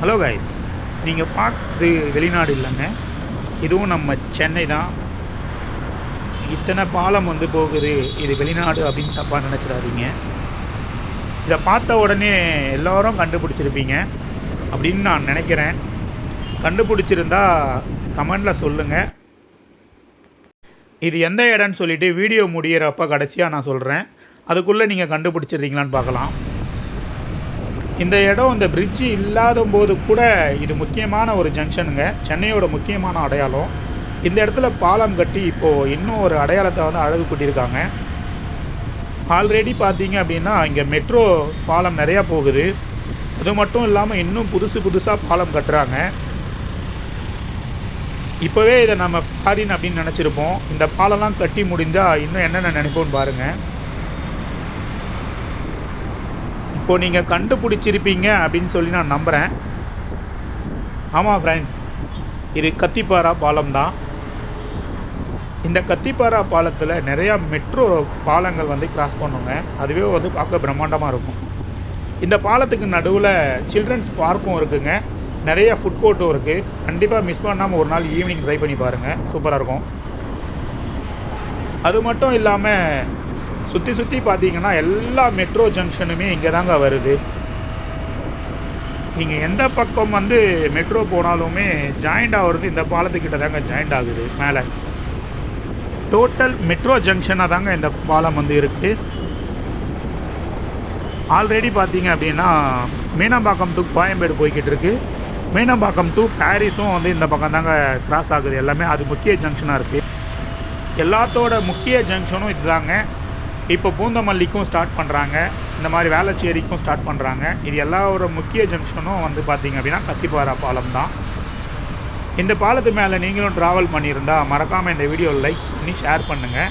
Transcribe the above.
Hello guys நீங்கள் பார்க்குறது வெளிநாடு இல்லைங்க. இதுவும் நம்ம சென்னை தான். இத்தனை பாலம் வந்து போகுது. இது வெளிநாடு அப்படின்னு தப்பாக நினச்சிடாதீங்க. இதை பார்த்த உடனே எல்லோரும் கண்டுபிடிச்சிருப்பீங்க. அப்படின்னு நான் நினைக்கிறேன். கண்டுபிடிச்சிருந்தா கமெண்டில் சொல்லுங்கள் இது எந்த இடம்னு சொல்லிவிட்டு வீடியோ முடியிறப்ப கடைசியாக நான் சொல்கிறேன் அதுக்குள்ளே நீங்கள் கண்டுபிடிச்சிடுறீங்களான்னு பார்க்கலாம். இந்த இடம் இந்த பிரிட்ஜு இல்லாத போது கூட இது முக்கியமான ஒரு ஜங்ஷனுங்க சென்னையோட முக்கியமான அடையாளம். இந்த இடத்துல பாலம் கட்டி இப்போது இன்னும் ஒரு அடையாளத்தை வந்து அழகு கூட்டியிருக்காங்க. ஆல்ரெடி பார்த்தீங்க அப்படின்னா இங்கே மெட்ரோ பாலம் நிறையா போகுது. அது மட்டும் இல்லாமல் இன்னும் புதுசு புதுசாக பாலம் கட்டுறாங்க. இப்போவே இதை நம்ம ஃபாரின் அப்படின்னு நினச்சிருப்போம். இந்த பாலம்லாம் கட்டி முடிஞ்சால் இன்னும் என்னென்ன நினைப்போம்னு பாருங்கள் இப்போது நீங்கள் கண்டுபிடிச்சிருப்பீங்க அப்படின்னு சொல்லி நான் நம்புகிறேன் ஆமாம் ஃப்ரெண்ட்ஸ் இது கத்திப்பாரா பாலம் தான். இந்த கத்திப்பாரா பாலத்தில் நிறையா மெட்ரோ பாலங்கள் வந்து கிராஸ் பண்ணுங்க. அதுவே வந்து பார்க்க பிரம்மாண்டமாக இருக்கும். இந்த பாலத்துக்கு நடுவில் சில்ட்ரன்ஸ் பார்க்கும் இருக்குங்க. நிறைய ஃபுட் கோர்ட்டும் இருக்குது கண்டிப்பாக மிஸ் பண்ணாமல் ஒரு நாள் ஈவினிங் ட்ரை பண்ணி பாருங்கள் சூப்பராக இருக்கும். அது மட்டும் இல்லாமல் சுற்றி சுற்றி பார்த்தீங்கன்னா எல்லா மெட்ரோ ஜங்ஷனுமே இங்கே தாங்க வருது. நீங்கள் எந்த பக்கம் வந்து மெட்ரோ போனாலுமே ஜாயிண்ட் ஆகிறது இந்த பாலத்துக்கிட்ட தாங்க ஜாயிண்ட் ஆகுது மேலே. டோட்டல் மெட்ரோ ஜங்ஷனாக தாங்க இந்த பாலம் வந்து இருக்குது ஆல்ரெடி பார்த்தீங்க அப்படின்னா மீனம்பாக்கம் டு கோயம்பேடு போய்கிட்டு இருக்கு. மீனம்பாக்கம் டு பாரிஸும் வந்து இந்த பக்கம் தாங்க கிராஸ் ஆகுது. எல்லாமே அது முக்கிய ஜங்ஷனாக இருக்குது எல்லாத்தோட முக்கிய ஜங்ஷனும் இதுதாங்க. இப்போ பூந்தமல்லிக்கும் ஸ்டார்ட் பண்ணுறாங்க இந்த மாதிரி வேளச்சேரிக்கும் ஸ்டார்ட் பண்ணுறாங்க இது எல்லாரோட முக்கிய ஜங்ஷனும் வந்து பார்த்திங்க அப்படின்னா கத்திப்பாரா பாலம் தான். இந்த பாலத்து மேலே நீங்களும் ட்ராவல் பண்ணியிருந்தால் மறக்காமல் இந்த வீடியோ லைக் பண்ணி ஷேர் பண்ணுங்கள்